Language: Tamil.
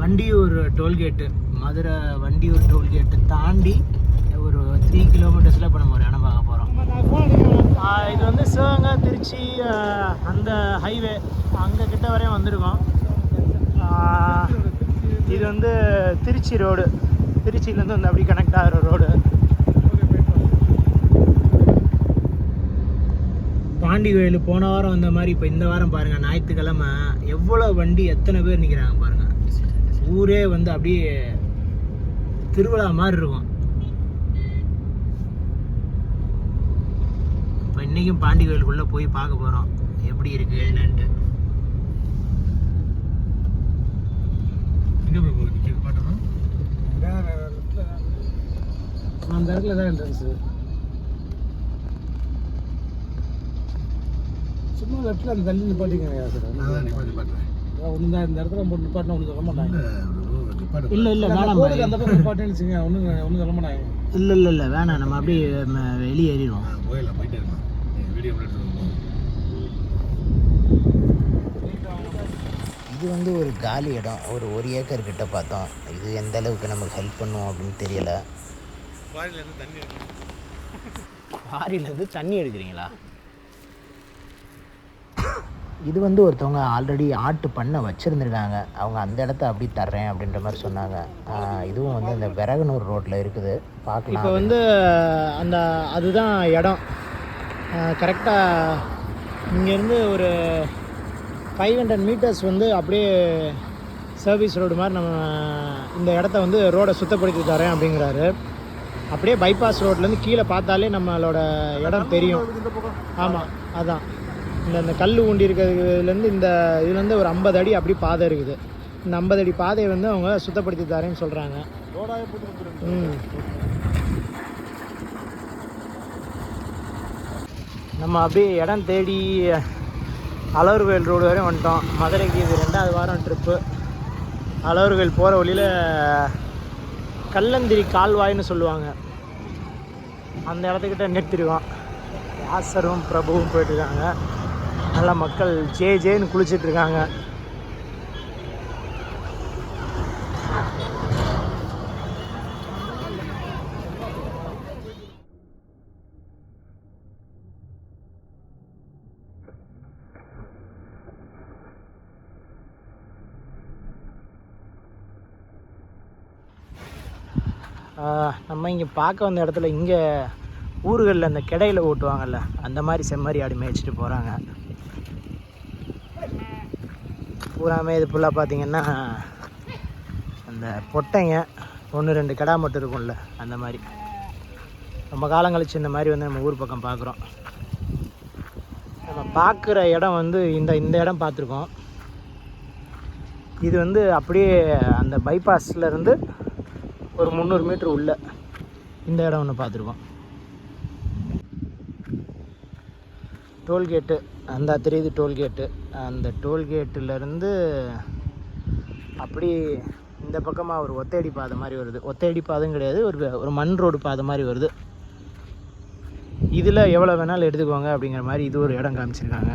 வண்டியூர் டோல்கேட்டு மதுரை வண்டியூர் டோல்கேட்டு தாண்டி ஒரு த்ரீ கிலோமீட்டர்ஸில் இப்போ நம்ம ஒரு இடம் பார்க்க போகிறோம் இது வந்து சிவகங்கை திருச்சி அந்த ஹைவே அங்கே கிட்ட வரையும் வந்திருக்கோம். இது வந்து திருச்சி ரோடு திருச்சியிலேருந்து வந்து அப்படி கனெக்ட் ஆகிற ரோடு பாண்டி கோயில் போன வாரம் வந்த மாதிரி இப்போ இந்த வாரம் பாருங்கள் ஞாயிற்றுக்கிழமை எவ்வளோ வண்டி எத்தனை பேர் நிற்கிறாங்க பாருங்கள் ஊரே வந்து அப்படியே திருவிழா மாதிரி இருக்கும். இப்போ இன்றைக்கும் பாண்டி கோயிலுக்குள்ளே போய் பார்க்க போகிறோம் எப்படி இருக்குது என்னன்ட்டு. அந்த இடத்துல தான் என்ட்ரன்ஸு சும்மா லெஃப்டில் அந்த தள்ளி நிப்பாட்டிங்க சார்? நான் தான் நிப்பாட்டி பாட்டுறேன் ஒன்று தான் இந்த இடத்துல போட்டு நிப்பாட்டினா ஒன்றும் சொல்ல மாட்டாங்க. இல்லை இல்லை வேணாம் அந்த பக்கம் நிப்பாட்டின்னு வச்சுங்க ஒன்றும் ஒன்றும் சொல்ல மாட்டாங்க. இல்லை இல்லை இல்லை வேணாம் நம்ம அப்படியே வெளியேறிடுவோம் போயிடலாம் போயிட்டே வீடியோ எடுத்து இது வந்து ஒரு காலி இடம். ஒரு ஒரு ஏக்கர் கிட்ட பார்த்தோம். இது எந்த அளவுக்கு நமக்கு ஹெல்ப் பண்ணும் அப்படின்னு தெரியல. பாரிலேருந்து தண்ணி இருக்கு லாரியிலேருந்து தண்ணி எடுக்கிறீங்களா? இது வந்து ஒருத்தவங்க ஆல்ரெடி ஆட்டு பண்ணை வச்சுருந்துருக்காங்க. அவங்க அந்த இடத்த அப்படி தர்றேன் அப்படின்ற மாதிரி சொன்னாங்க. இதுவும் வந்து இந்த விறகுனூர் ரோட்டில் இருக்குது. பார்க்கலாம் இப்போ வந்து அந்த அதுதான் இடம். கரெக்டாக இங்கேருந்து ஒரு ஃபைவ் ஹண்ட்ரட் மீட்டர்ஸ் வந்து அப்படியே சர்வீஸ் ரோடு மாதிரி நம்ம இந்த இடத்த வந்து ரோடை சுத்தப்படுத்தி தரேன் அப்படிங்கிறாரு. அப்படியே பைபாஸ் ரோட்லேருந்து கீழே பார்த்தாலே நம்மளோட இடம் தெரியும். ஆமாம் அதான். இந்த இந்த கல் ஊண்டி இருக்கிறதுலேருந்து இந்த இதுலேருந்து ஒரு ஐம்பது அடி அப்படி பாதை இருக்குது. இந்த ஐம்பது அடி பாதையை வந்து அவங்க சுத்தப்படுத்தி தரேன்னு சொல்கிறாங்க ம். நம்ம அப்படியே இடம் தேடி அலவர் கோயில் ரோடு வரையும் வந்துட்டோம். மதுரைக்கு இது ரெண்டாவது வாரம் ட்ரிப்பு அலவர் கோயில் போகிற வழியில் கல்லந்திரி கால்வாய்னு சொல்லுவாங்க. அந்த இடத்துக்கிட்ட நிறுத்திருக்கோம். யாசரும் பிரபுவும் போயிட்டுருக்காங்க நல்லா மக்கள் ஜே ஜேன்னு குளிச்சிட்டு இருக்காங்க. ஆஹ் நம்ம இங்கே பார்க்க வந்த இடத்துல இங்கே ஊர்களில் அந்த கிடையில ஓட்டுவாங்கல்ல அந்த மாதிரி செம்மறி ஆடு மேய்ச்சிட்டு போகிறாங்க பூராமே இது ஃபுல்லாக பார்த்தீங்கன்னா அந்த பொட்டைங்க ஒன்று ரெண்டு கிடா மட்டும் இருக்கும்ல அந்த மாதிரி. ரொம்ப காலம் கழிச்சு இந்த மாதிரி வந்து நம்ம ஊர் பக்கம் பார்க்குறோம் நம்ம பார்க்குற இடம் வந்து இந்த இந்த இடம் பார்த்துருக்கோம் இது வந்து அப்படியே அந்த பைபாஸ்லேருந்து இருந்து ஒரு முந்நூறு மீட்ரு உள்ள இந்த இடம் ஒன்று பார்த்துருக்கோம் டோல்கேட்டு அந்த தெரியுது டோல்கேட்டு. அந்த டோல்கேட்டுலேருந்து அப்படி இந்த பக்கமாக ஒரு ஒத்தையடி பாதை மாதிரி வருது. ஒத்தையடி பாதையும் கிடையாது ஒரு ஒரு மண் ரோடு பாதை மாதிரி வருது. இதில் எவ்வளோ வேணாலும் எடுத்துக்கோங்க அப்படிங்கிற மாதிரி இது ஒரு இடம் காமிச்சிருக்காங்க.